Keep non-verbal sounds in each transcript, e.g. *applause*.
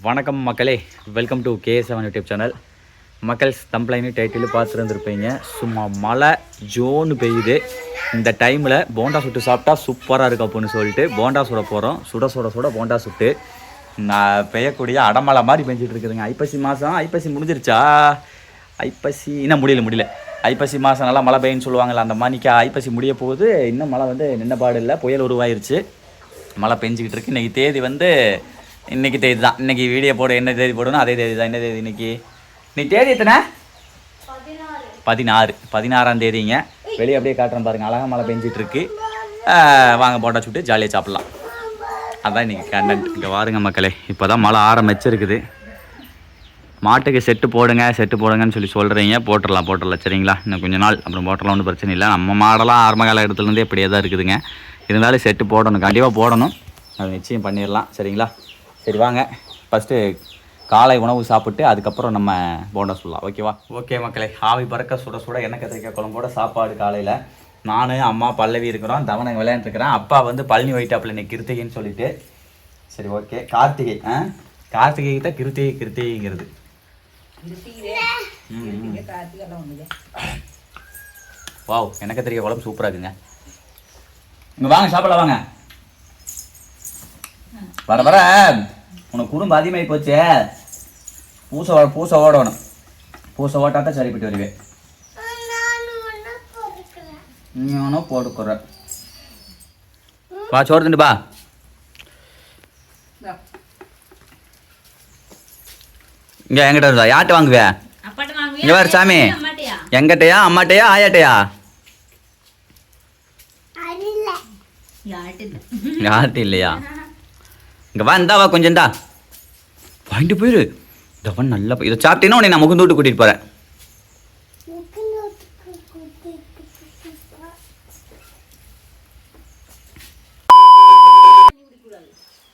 வணக்கம் மக்களே. Welcome to K seven YouTube channel மக்கள் தம்ப்ளைனு டைட்டில் பார்த்துருந்துருப்பீங்க. சும்மா மழை ஜோன்னு பெய்யுது. இந்த டைமில் போண்டா சுட்டு சாப்பிட்டா சூப்பராக இருக்கும் அப்படின்னு சொல்லிட்டு போண்டா சுட போகிறோம் சுட சுட சுட போண்டா சுட்டு. நான் பெய்யக்கூடிய அடமலை மாதிரி பெஞ்சிட்டு இருக்குதுங்க. ஐப்பசி மாதம் ஐப்பசி முடிஞ்சிருச்சா? ஐப்பசி இன்னும் முடியல முடியல. ஐப்பசி மாதம் நல்லா மழை பெய்யுன்னு சொல்லுவாங்கள்ல அந்த மாதிரிக்கு ஐப்பசி முடிய போகுது. இன்னும் மழை வந்து நின்ன பாடு இல்லை புயல் உருவாயிருச்சு. மழை பெஞ்சிக்கிட்டு இருக்கு. இன்றைக்கி தேதி வந்து இன்னைக்கு தேதி தான். இன்னைக்கு வீடியோ போட என்ன தேதி போடணும் அதே தேதி தான். என்ன தேதி இன்னைக்கு? நீ தேதி எத்தனை? பதினாறு. பதினாறாம் தேதிங்க. வெளியே அப்படியே காட்டுறேன் பாருங்க. அழகாக மழை பெஞ்சிட்டு இருக்கு வாங்க போட்டா சுட்டு ஜாலியாக சாப்பிட்லாம். அதான் இன்னைக்கு கண்டென்ட் இங்கே வாருங்க மக்களே. இப்போ தான் மழை ஆரம்பிச்சிருக்குது. மாட்டுக்கு செட்டு போடுங்க செட்டு போடுங்கன்னு சொல்லி சொல்கிறீங்க போட்டுடலாம் போட்டுடலாம். சரிங்களா? இன்னும் கொஞ்ச நாள். அப்புறம் போட்டுடலாம் ஒன்றும் பிரச்சனை இல்லை. நம்ம மாடெல்லாம் ஆரம்ப காலகட்டத்துலேருந்தே இப்படியே தான் இருக்குதுங்க. இருந்தாலும் செட்டு போடணும். கண்டிப்பாக போடணும். அது நிச்சயம் பண்ணிடலாம். சரிங்களா? சரி வாங்க. ஃபஸ்ட்டு காலை உணவு சாப்பிட்டு அதுக்கப்புறம் நம்ம போண்டா சொல்லலாம் ஓகேவா ஓகே மக்களே ஆவி பறக்க சுட சுட எண்ணெய் கத்திரிக்காய் குழம்போட சாப்பாடு காலையில். நான் அம்மா பல்லவி இருக்கிறோம் தவணை விளையாண்டுருக்கிறேன். அப்பா வந்து பழனி ஒயிட்டாப்பில் இன்னைக்கு கிருத்திகைன்னு சொல்லிட்டு. சரி ஓகே கார்த்திகை ஆ? கார்த்திகை தான் கிருத்திகை கிருத்திகைங்கிறது. வாவ் எனக்கு தெரிய குழம்பு சூப்பராக இருக்குங்க. இங்கே வாங்க சாப்பிடலாம் வாங்க. வர வர. உனக்கு குடும்பம் அதிகமாகி போச்சே. பூசை ஓ- பூசை ஓடணும். பூசை ஓட்டா தான் சரிப்பட்டு வருவேன் நீ ஒன்றும் போட்டுக்குற வா சோறு திண்டு பா இங்கே எங்கிட்ட இருந்தா யார்கிட்ட வாங்குவே? இங்க பாரு சாமி. அம்மாட்டயா? எங்கிட்டயா அம்மாட்டையா ஆயாட்டையா. யார்கிட்ட இல்லையா? *laughs* இங்கே வா இந்தா வா கொஞ்சம் இந்தா. வாங்கிட்டு போயிரு. தவன் நல்லா இதை சாப்பிட்டீங்கன்னா உன்னை நான் முகுந்து விட்டு கூட்டிகிட்டு போகிறேன்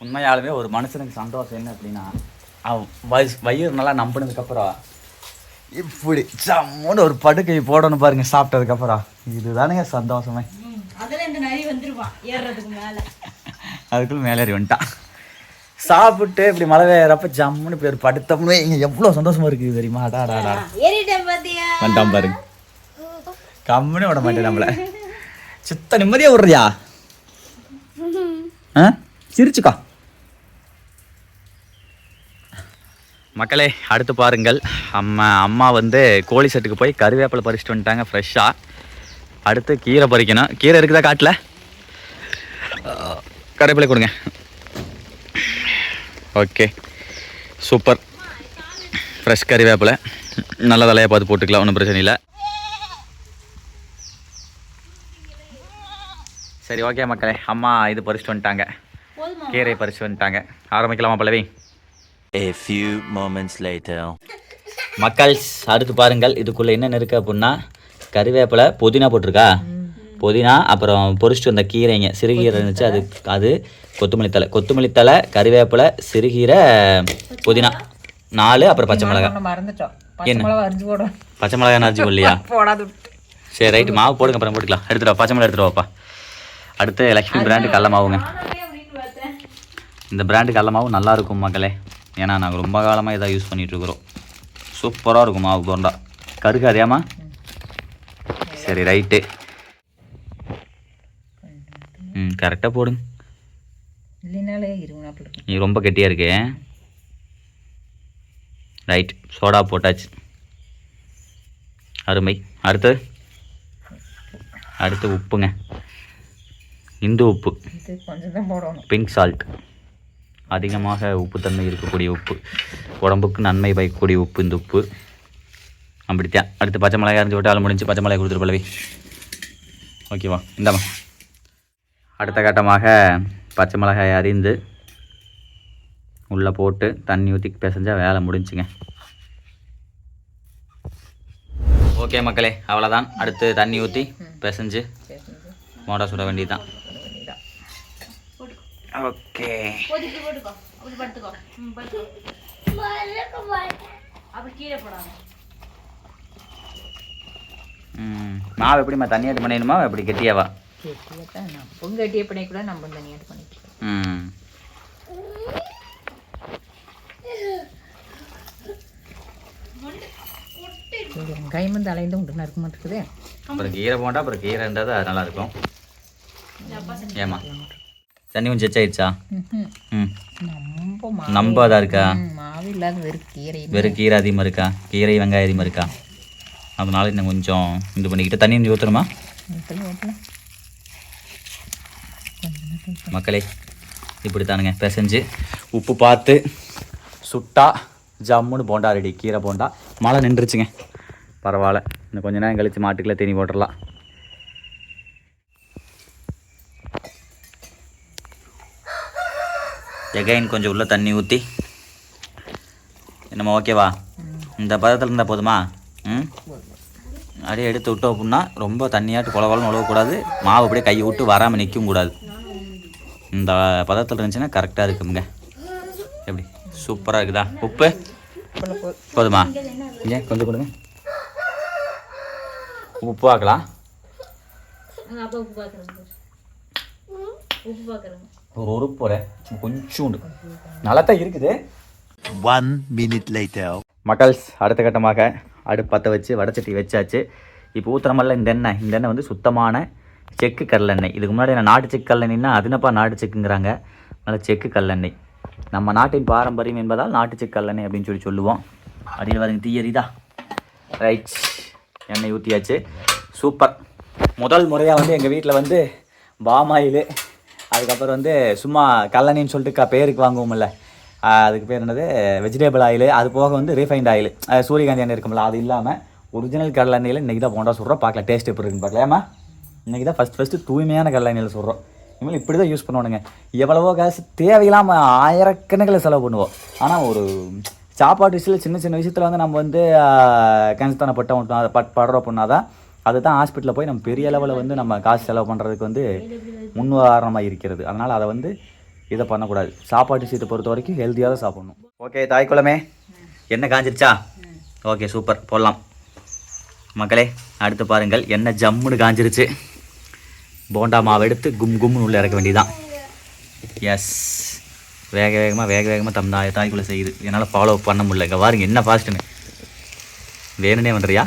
உண்மையாலுமே ஒரு மனுஷனுக்கு சந்தோஷம் என்ன அப்படின்னா வயசு வயிறு நல்லா நம்பினதுக்கப்புறம் இப்படி சம்முன்னு ஒரு படுக்கை போடணும் பாருங்க சாப்பிட்டதுக்கப்புறம் இதுதானுங்க சந்தோஷமே. ம், அதுல இந்த நரி வந்துருவான் ஏறுறதுக்கு மேல. அதுக்குள்ள மேலேறி வந்துட்டான். சாப்பிட்டு இப்படி மழை பெய்யறப்ப ஜம்முன்னு இப்படி ஒரு படுத்தோம்னு இங்க எவ்வளோ சந்தோஷமா இருக்குது தெரியுமா? அடா அடா, அடா. ஏறிட்டேன் பாத்தியா? வந்துட்டான் பாருங்க கம்முன்னு விட மாட்டேன் நம்மள. சித்த நிம்மதியா விடுறியா ஆ சிரிச்சுக்கா. மக்களே அடுத்து பாருங்கள். அம்மா அம்மா வந்து கோழி செட்டுக்கு போய் கருவேப்பிலை பறிச்சுட்டு வந்துட்டாங்க ஃப்ரெஷ்ஷாக அடுத்து கீரை பறிக்கணும். கீரை இருக்குதா காட்டில்? கருவேப்பிலை கொடுங்க. ஓகே. சூப்பர். ஃப்ரெஷ் கறிவேப்பிலை நல்ல தலையாக பார்த்து போட்டுக்கலாம் ஒன்றும் பிரச்சனை இல்லை. சரி ஓகே மக்களே. அம்மா இது பறிச்சுட்டு வந்துட்டாங்க. கீரை பறிச்சு வந்துட்டாங்க. ஆரம்பிக்கலாமா பல்லவி? A few moments later. மக்கள் அடுத்து பாருங்கள். இதுக்குள்ளே என்ன இருக்கு அப்படின்னா கறிவேப்பிலை புதினா போட்டிருக்கா? புதினா அப்புறம் பொரிச்சிட்டு வந்த கீரைங்க. சிறுகீரை இருந்துச்சு அது அது கொத்தமல்லி தலை கொத்தமல்லி தலை கறிவேப்பிலை சிறுகீரை புதினா. நாலு அப்புறம் பச்சை மிளகாய். பச்சை என்ன? மிளகா அரிஞ்சு பச்சை மிளகாய் நரைச்சி இல்லையா *laughs* சரி ரைட்டு. மாவு போடுங்க அப்புறம் போட்டுக்கலாம். எடுத்துட்டு வா பச்சை மிளகா எடுத்துட்டு வாப்பா. அடுத்து லக்ஷ்மி பிராண்டு கடல மாவுங்க. இந்த பிராண்டு கடல மாவு நல்லா இருக்கும் மக்களே. ஏன்னா நாங்கள் ரொம்ப காலமாக இதை யூஸ் பண்ணிட்டு இருக்கிறோம். சூப்பராக இருக்கும் மாவு போண்டா. கருக்கு அறியாமா சரி ரைட்டு ம் கரெக்டாக போடுங்க இல்லைனாலே ரொம்ப கெட்டியாக இருக்கே. ரைட் சோடா போட்டாச்சு. அருமை. அடுத்து அடுத்து உப்புங்க. இந்து உப்பு. பிங்க் சால்ட் அதிகமாக உப்புத்தன்மை இருக்கக்கூடிய உப்பு. உடம்புக்கு நன்மை பயக்கக்கூடிய உப்பு இந்த உப்பு. அப்படித்தான். அடுத்து பச்சை மிளகாய் அரைஞ்சி விட்டு ஆள் முடிஞ்சு பச்சை மிளகாய் கொடுத்துரு ஓகேவா இந்தாம்மா. அடுத்த கட்டமாக பச்சை மிளகாய் அரிந்து உள்ளே போட்டு தண்ணி ஊற்றி பிசைஞ்சா வேலை முடிஞ்சுங்க. ஓகே மக்களே அவ்வளோதான். அடுத்து தண்ணி ஊற்றி பிசைஞ்சு மோடா சுட வேண்டியதுதான். ஓகே. மாவு எப்படிம்மா தண்ணி ஆட் பண்ணிடணுமா எப்படி கெட்டியாவா? கேட்டியாக்கா நான் பொங்கட்டிய பண்ணி கூட நம்ம அலைந்து உண்டு நறுக்க மாட்டேங்குது அப்புறம் கீரை போண்டா அப்புறம் கீரை இருந்தால் அது நல்லா இருக்கும். ஏமா தண்ணி கொஞ்சம் செச்சாயிடுச்சா? நம்ப அதாக இருக்கா? மாவு இல்லாத வெறும் கீரை வெறும் கீரை அதிகமாக இருக்கா? கீரை வெங்காயம் அதிகமாக இருக்கா? அதனால இன்னும் கொஞ்சம் இது பண்ணிக்கிட்டு தண்ணி கொஞ்சம் ஊற்றுறோமா மக்களே இப்படி தானுங்க பிசைஞ்சு உப்பு பார்த்து சுட்டா ஜம்முன்னு போண்டா ரெடி கீரை போண்டா. மழை நின்றுச்சுங்க. பரவாயில்ல. இன்னும் கொஞ்ச நேரம் கழித்து மாட்டுக்குள்ளே தீனி போட்டுடலாம். எகைன் கொஞ்சம் உள்ள தண்ணி ஊற்றி என்னம்மா ஓகேவா இந்த பதத்தில் இருந்தால் போதுமா? ம்? அப்படியே எடுத்து விட்டோம் அப்படின்னா ரொம்ப தண்ணியாட்டு குளவளன்னு உழவக்கூடாது. மாவு அப்படியே கையை விட்டு வராமல் நிற்கவும் கூடாது. இந்த பதத்தில் இருந்துச்சுன்னா கரெக்டாக இருக்குங்க எப்படி? சூப்பராக இருக்குதா? உப்பு? போதுமா? ஏன் கொஞ்சம் கொடுங்க. உப்பு பார்க்கலாம். ஒரு உறுப்பு போகிறேன் கொஞ்சோண்டு. நல்லா தான் இருக்குது. One minute later. மக்கள்ஸ் அடுத்த கட்டமாக அடுப்பு பற்ற வச்சு வடச்சட்டி வச்சாச்சு. இப்போ ஊத்துறமல்ல இந்த எண்ணெய். இந்த எண்ணெய் வந்து சுத்தமான செக்கு கடலெண்ணெய். இதுக்கு முன்னாடி நான் நாட்டு செக்கு கடலெண்ணெய்னா அதுனப்பா நாட்டு செக்குங்கிறாங்க? அதனால் செக்கு கடலெண்ணெய். நம்ம நாட்டின் பாரம்பரியம் என்பதால் நாட்டு செக்கு கடலெண்ணெய் அப்படின்னு சொல்லி சொல்லுவோம். அடியில் வரீங்க தீயரிதா. ரைட் எண்ணெய் ஊற்றியாச்சு சூப்பர். முதல் முறையாக வந்து எங்கள் வீட்டில் வந்து பாமாயில் அதுக்கப்புறம் வந்து சும்மா கல்லணின்னு சொல்லிட்டு க பேருக்கு வாங்குவோம்ல. அதுக்கு பேர் என்னது? வெஜிடபிள் ஆயில் அது போக வந்து ரீஃபைண்ட் ஆயில். சூரியகாந்தி எண்ணெய் இருக்கும்ல அது இல்லாமல் ஒரிஜினல் கடலெண்ணெயில் இன்றைக்கி தான் போண்டா சொல்கிறோம் பார்க்கலாம் டேஸ்ட் எப்படி இருக்குன்னு பார்க்கலாமா இன்றைக்கி தான் ஃபஸ்ட் ஃபஸ்ட்டு தூய்மையான கல்லணையில் சொல்கிறோம் இனிமேல் இப்படி தான் யூஸ் பண்ணுவானுங்க. எவ்வளவோ காசு தேவையில்லாமல் ஆயிரக்கணக்கில் செலவு பண்ணுவோம். ஆனால் ஒரு சாப்பாட்டு விஷயத்தில் சின்ன சின்ன விஷயத்தில் வந்து நம்ம வந்து கன்ஸ்தானப்பட்ட பட் படுறோம் அப்படின்னா தான் அதுதான் ஹாஸ்பிட்டலில் போய் நம்ம பெரிய லெவலில் வந்து நம்ம காசு செலவு பண்ணுறதுக்கு வந்து முன்னுதாரணமாக இருக்கிறது. அதனால் அதை வந்து இதை பண்ணக்கூடாது. சாப்பாட்டு விஷயத்தை பொறுத்த வரைக்கும் ஹெல்த்தியாக தான் சாப்பிடணும். ஓகே தாய் குளமே என்ன காஞ்சிருச்சா? ஓகே சூப்பர் போடலாம். மக்களே அடுத்து பாருங்கள். என்ன ஜம்முன்னு காஞ்சிருச்சு. போண்டா மாவை எடுத்து கும் கும்னு உள்ளே இறக்க வேண்டியதான் எஸ் வேக வேகமாக வேக வேகமாக தம் தாய் தாய்க்குள்ளே செய்யுது என்னால் ஃபாலோ பண்ண முடியல. இங்கே பாருங்க என்ன ஃபாஸ்ட்டுன்னு வேணுனே பண்ணுறியா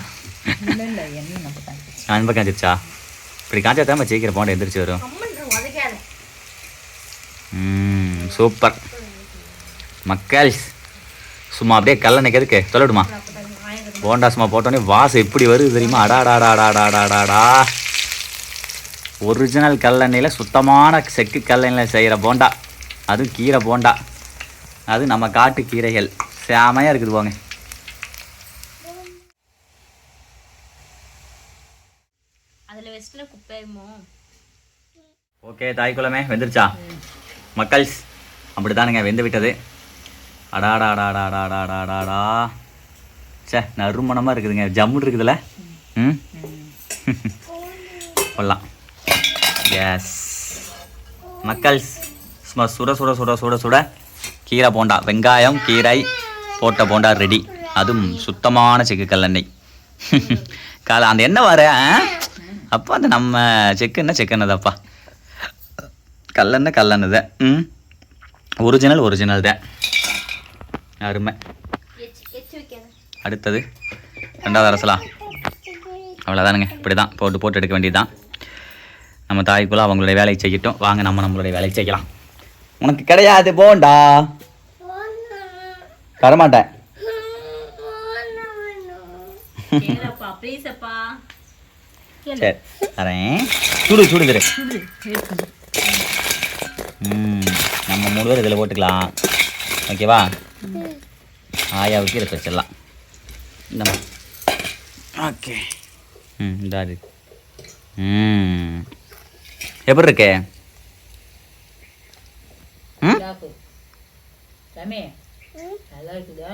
அன்பா காஞ்சிருச்சா இப்படி காஞ்சா தான் சீக்கிரம் போண்டா எந்திரிச்சு வரும். சூப்பர் மக்கால்ஸ் சும்மா அப்படியே கல்லணைக்கு எதுக்கு? சொல்லடுமா போண்டா சும்மா போட்டோன்னே வாசம் எப்படி வருது தெரியுமா? அடாடாடாடாடாடாடா ஒரிஜினல் கல்லெண்ணெயில் சுத்தமான செக்கு கல்லெண்ணெயில் செய்கிற போண்டா. அதுவும் கீரை போண்டா. அது நம்ம காட்டு கீரைகள். செமையாக இருக்குது போங்க அதில் ஓகே தாய் குலமே வெந்துருச்சா? மக்கள்ஸ் அப்படி தானுங்க வெந்து விட்டது. அடாடாடாடாடாடாடாடா சே நறுமணமாக இருக்குதுங்க. ஜம்முன்னு இருக்குதுல்ல ம்? *laughs* கொள்ளலாம் எஸ் மக்கள்ஸ் சும்மா சுட சுட சுட சுட சுட. கீரை போண்டா. வெங்காயம் கீரை போட்ட போண்டா ரெடி அதுவும் சுத்தமான செக்கு கல்லெண்ணெய் *laughs* கால அந்த எண்ணெய் வர அப்போ அந்த நம்ம செக்கு என்ன? செக்கு கல்லெண்ணெய் கல்லெண்ணெய் தான். ம்? ஒரிஜினல் ஒரிஜினல் தான். அருமை. அடுத்தது ரெண்டாவது அரசலா? அவ்வளோதானுங்க இப்படி தான் போட்டு போட்டு எடுக்க வேண்டியது தான் நம்ம தாய்க்குள்ள அவங்களுடைய வேலையை செய்யட்டும். வாங்க நம்ம நம்மளுடைய வேலையை செய்யலாம். உனக்கு கிடையாது போண்டா. தரமாட்டேன். சரி தரேன். சுடு சுடு தரு நம்ம மூணு பேர் இதில் போட்டுக்கலாம். ஓகேவா? ஆயாவுக்கு இதை வச்சிடலாம். இந்த ஓகே. ம் இந்த இருக்கு ம். எப்படி இருக்கு? ம்? சாப்பு சாமி நல்லா இருக்குதா?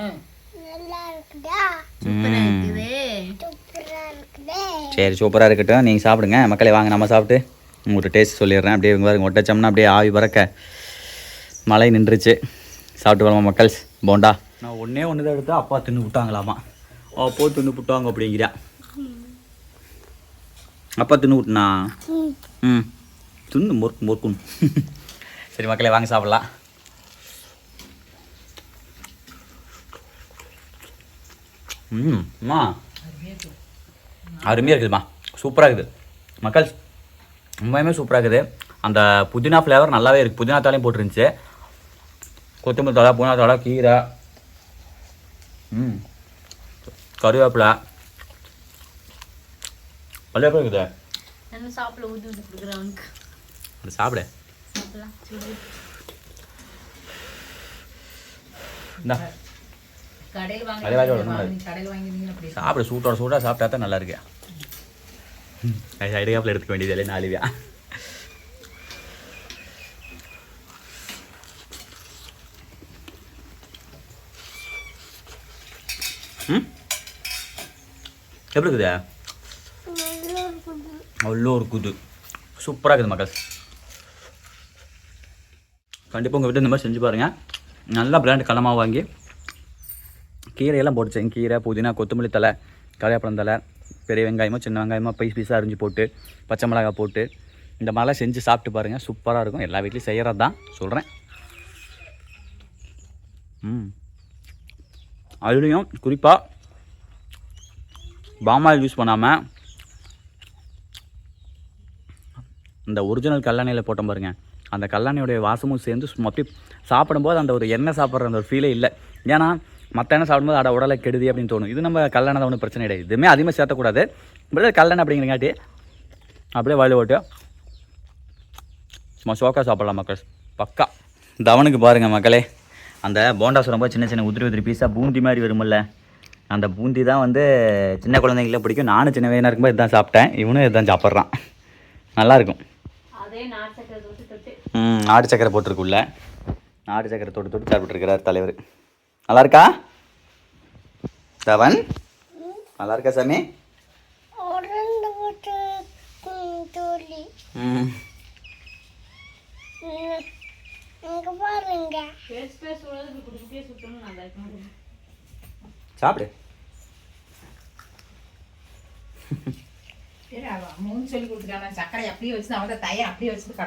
சூப்பராக இருக்குது? சரி சூப்பராக இருக்கட்டும். நீங்கள் சாப்பிடுங்க. மக்களே வாங்க நம்ம சாப்பிட்டு உங்கள்கிட்ட டேஸ்ட் சொல்லிடுறேன். அப்படியே இவங்க பாருங்க ஒட்டச்சோம்னா அப்படியே ஆவி பறக்க மழை நின்றுச்சு. சாப்பிட்டு வரலாம் மக்கள். போண்டா. நான் ஒன்றே ஒன்று தான் எடுத்து அப்பா தின்னு விட்டாங்களாமா. அப்போ தின்னு விட்டாங்க அப்படிங்கிறா அப்பா தின்னு விட்டுனா? ம். தின்னு முறுக்கு முறுக்கும் சரி மக்களே வாங்க சாப்பிட்லாம். ம் அம்மா. அருமையாக இருக்குது அருமையாக இருக்குதுமா சூப்பராக இருக்குது. மக்கள் உண்மையுமே சூப்பராக இருக்குது. அந்த புதினா ஃப்ளேவர் நல்லாவே இருக்குது புதினா தாலையும் போட்டுருந்துச்சு. கொத்தமல்லி தழை புதினா தழை கீரை. ம் கருவேப்பிலை. பல்வேறு இருக்குது. சாப்பிட ஊதி ஊதி கொடுக்குறேன் அவனுக்கு. அது சாப்பிடு சாப்பிடு சூட்டோட சூடாக சாப்பிட்டா தான் நல்லா இருக்கு சைடு கேப்பில் எடுத்துக்க வேண்டியது இல்லை நாலுவியா ம் எப்படி இருக்குது அவ்வளோ இருக்குது சூப்பராக இருக்குது மக்கள் கண்டிப்பாக உங்கள் வீட்டில் இந்த மாதிரி செஞ்சு பாருங்கள் நல்லா பிராண்ட் கடலமாவு வாங்கி கீரையெல்லாம் போட்டுச்சேன் கீரை புதினா கொத்தமல்லி தலை கலையாப்பழம் தலை பெரிய வெங்காயமோ சின்ன வெங்காயமோ பைஸ் பீஸாக அரிஞ்சு போட்டு பச்சை மிளகாய் போட்டு இந்த மாதிரிலாம் செஞ்சு சாப்பிட்டு பாருங்கள் சூப்பராக இருக்கும். எல்லா வீட்லேயும் செய்கிறது தான். சொல்கிறேன் ம். அதுலேயும் குறிப்பாக பாமாயில் யூஸ் பண்ணாமல் இந்த ஒரிஜினல் கல்லணையில் போட்டோம் பாருங்கள் அந்த கல்லெண்ணெயோடைய வாசமும் சேர்ந்து அப்படி சாப்பிடும்போது அந்த ஒரு எண்ணெய் சாப்பிட்ற அந்த ஒரு ஃபீலே இல்லை. ஏன்னா மற்ற எண்ணெய் சாப்பிடும்போது அட உடலை கெடுதி அப்படின்னு தோணும். இது நம்ம கல்லணை தான் ஒன்றும் பிரச்சனை கிடையாது. இதுவுமே அதிகமாக சேர்த்தக்கூடாது. இப்படி கல்லணை அப்படிங்கிறங்காட்டி அப்படியே வலு ஓட்டு சும்மா சோக்கா சாப்பிடலாம் மக்கள். பக்கா. தவனுக்கு பாருங்கள் மக்களே அந்த போண்டா ரொம்ப சின்ன சின்ன உதிரி உதிரி பீஸாக பூந்தி மாதிரி வரும்ல அந்த பூந்தி தான் வந்து சின்ன குழந்தைங்களுக்கு பிடிக்கும். நானும் சின்ன வயதாக இருக்கும்போது இதுதான் சாப்பிட்டேன். இவனும் இதுதான் சாப்பிட்றான். நல்லாயிருக்கும் நாட்டு சக்கரை போட்டிருக்குள்ள நாட்டு சக்கரை தொட்டு தொட்டு சாப்பிட்டுருக்கிறார் தலைவர். நல்லா இருக்கா தவன் நல்லா இருக்கா சாமி சாப்பிடு. மூணு சொல்லி சக்கரை அப்படியே வச்சு அவன் தயிர் அப்படியே வச்சு